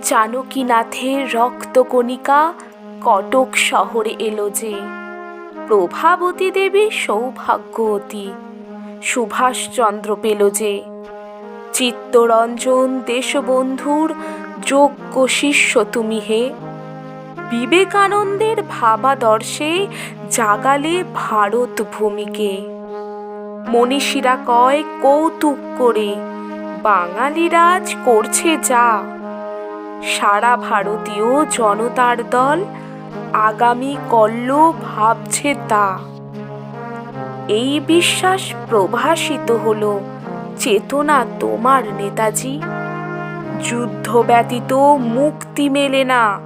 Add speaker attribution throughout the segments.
Speaker 1: জানকীনাথের রক্তকণিকা কটক শহরে এলো যে। প্রভাবতী দেবী সৌভাগ্যবতী সুভাষচন্দ্র পেল যে। চিত্তরঞ্জন দেশবন্ধুর যোগ্য শিষ্য তুমি হে। বিবেকানন্দের ভাবাদর্শে জাগালে ভারত ভূমিকে। মনীষীরা কয়, কৌতুক করে বাঙালি রাজ করছে যা। সারা ভারতীয় জনতার দল আগামী কল্ল ভাবছে তা। এই বিশ্বাস প্রভাসিত হলো চেতনা তোমার নেতাজি। যুদ্ধ ব্যতীত মুক্তি মেলে না।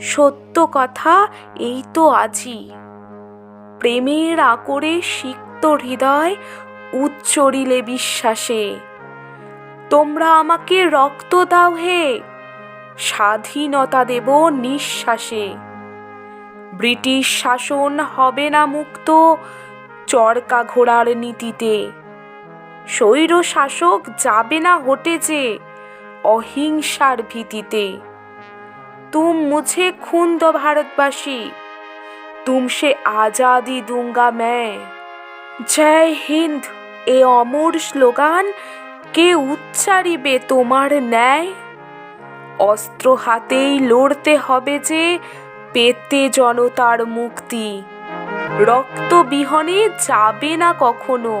Speaker 1: সত্য কথা এই তো আজই প্রেমের আকরে সিক্ত হৃদয় উচ্চরিলে বিশ্বাসে। তোমরা আমাকে রক্ত দাও হে। স্বাধীনতা দেব নিঃশ্বাসে। ব্রিটিশ শাসন হবে না মুক্ত চরকা ঘোড়ার নীতিতে। স্বৈর শাসক যাবে না হটে যে অহিংসার ভীতিতে। তুম মুঝে খুন দো ভারতবাসী তুমসে আজাদি দুঙ্গা मैं জয় হিন্দ, এ অমর স্লোগান, কে উচ্চারিবে তোমার ন্যায়? অস্ত্র হাতেই লড়তে হবে যে পেতে জনতার মুক্তি। রক্তবিহনে যাবে না কখনো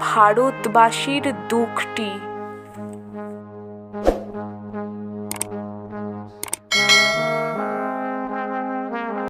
Speaker 1: ভারতবাসীর দুঃখটি।